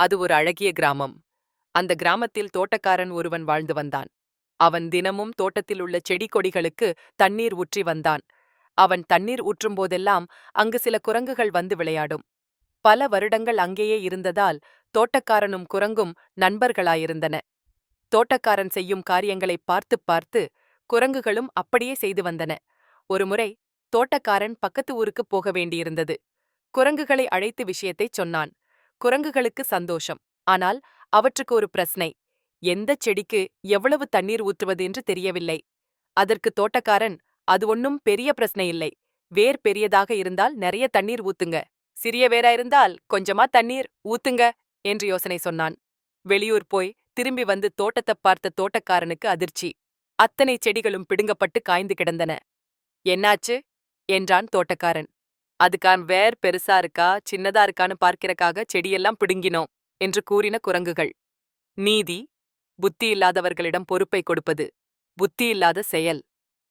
அது ஒரு அழகிய கிராமம். அந்த கிராமத்தில் தோட்டக்காரன் ஒருவன் வாழ்ந்து வந்தான். அவன் தினமும் தோட்டத்தில் உள்ள செடி கொடிகளுக்கு தண்ணீர் ஊற்றி வந்தான். அவன் தண்ணீர் ஊற்றும் போதெல்லாம் அங்கு சில குரங்குகள் வந்து விளையாடும். பல வருடங்கள் அங்கேயே இருந்ததால் தோட்டக்காரனும் குரங்கும் நண்பர்களாயிருந்தன. தோட்டக்காரன் செய்யும் காரியங்களை பார்த்து பார்த்து குரங்குகளும் அப்படியே செய்து வந்தன. ஒருமுறை தோட்டக்காரன் பக்கத்து ஊருக்கு போக வேண்டியிருந்தது. குரங்குகளை அழைத்து விஷயத்தைச் சொன்னான். குரங்குகளுக்கு சந்தோஷம். ஆனால் அவற்றுக்கு ஒரு பிரச்சனை எந்த செடிக்கு எவ்வளவு தண்ணீர் ஊற்றுவது என்று தெரியவில்லை. அதற்கு தோட்டக்காரன் அது ஒன்னும் பெரிய பிரச்சனை இல்லை. வேர் பெரியதாக இருந்தால் நிறைய தண்ணீர் ஊத்துங்க. சிறிய வேரா இருந்தால் கொஞ்சமா தண்ணீர் ஊத்துங்க என்று யோசனை சொன்னான். வெளியூர் போய் திரும்பி வந்து தோட்டத்தைப் பார்த்த தோட்டக்காரனுக்கு அதிர்ச்சி. அத்தனை செடிகளும் பிடுங்கப்பட்டு காய்ந்து கிடந்தன. என்னாச்சு? என்றான் தோட்டக்காரன். அதுக்கான் வேர் பெருசா இருக்கா சின்னதா இருக்கான்னு பார்க்கிறக்காக செடியெல்லாம் பிடுங்கினோம் என்று கூறின குரங்குகள். நீதி புத்தி இல்லாதவர்களிடம் பொறுப்பை கொடுப்பது புத்தி இல்லாத செயல்.